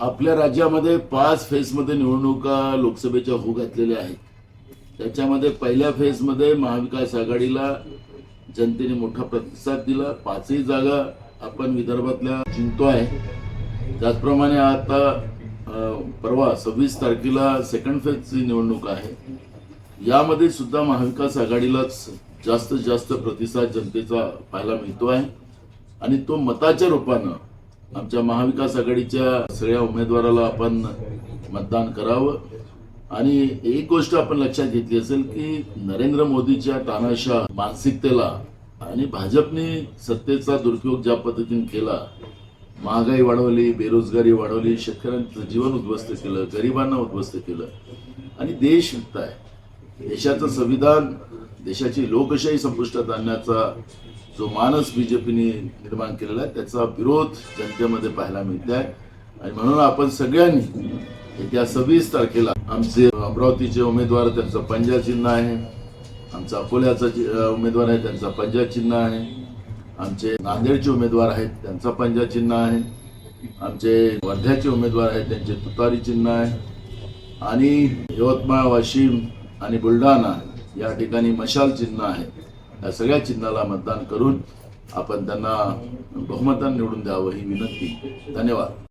आपल्या राज्यामध्ये पाच फेजमध्ये निवडणुका लोकसभेच्या होऊ घातलेल्या आहेत. त्याच्यामध्ये पहिल्या फेजमध्ये महाविकास आघाडीला जनतेने मोठा प्रतिसाद दिला. पाचही जागा आपण विदर्भातल्या जिंकतो आहे. त्याचप्रमाणे आता परवा सव्वीस तारखेला सेकंड फेजची निवडणूक आहे. यामध्ये सुद्धा महाविकास आघाडीलाच जास्तीत जास्त प्रतिसाद जनतेचा पाहायला मिळतो आहे. आणि तो मताच्या रूपानं आमच्या महाविकास आघाडीच्या सगळ्या उमेदवाराला आपण मतदान करावं. आणि एक गोष्ट आपण लक्षात घेतली असेल की नरेंद्र मोदीच्या तानाशा मानसिकतेला आणि भाजपने सत्तेचा दुरुपयोग ज्या पद्धतीने केला महागाई वाढवली बेरोजगारी वाढवली शेतकऱ्यांचं जीवन उद्ध्वस्त केलं गरिबांना उद्ध्वस्त केलं. आणि देश विकताय. देशाचं संविधान देशाची लोकशाही संपुष्टात आणण्याचा जो मानस बीजेपीने निर्माण केलेला आहे त्याचा विरोध जनतेमध्ये पाहायला मिळत आहे आणि म्हणून आपण सगळ्यांनी येत्या सव्वीस तारखेला आमचे अमरावतीचे उमेदवार त्यांचं पंजा चिन्ह आहे. आमचा अकोल्याचा उमेदवार आहे त्यांचा पंजा चिन्ह आहे. आमचे नांदेडचे उमेदवार आहेत त्यांचा पंजा चिन्ह आहे. आमचे वर्ध्याचे उमेदवार आहेत त्यांचे तुतारी चिन्ह आहे. आणि यवतमाळ वाशिम आणि बुलढाणा या ठिकाणी मशाल चिन्ह आहे. या सगळ्या चिन्हाला मतदान करून आपण त्यांना बहुमतान निवडून द्यावं ही विनंती. धन्यवाद.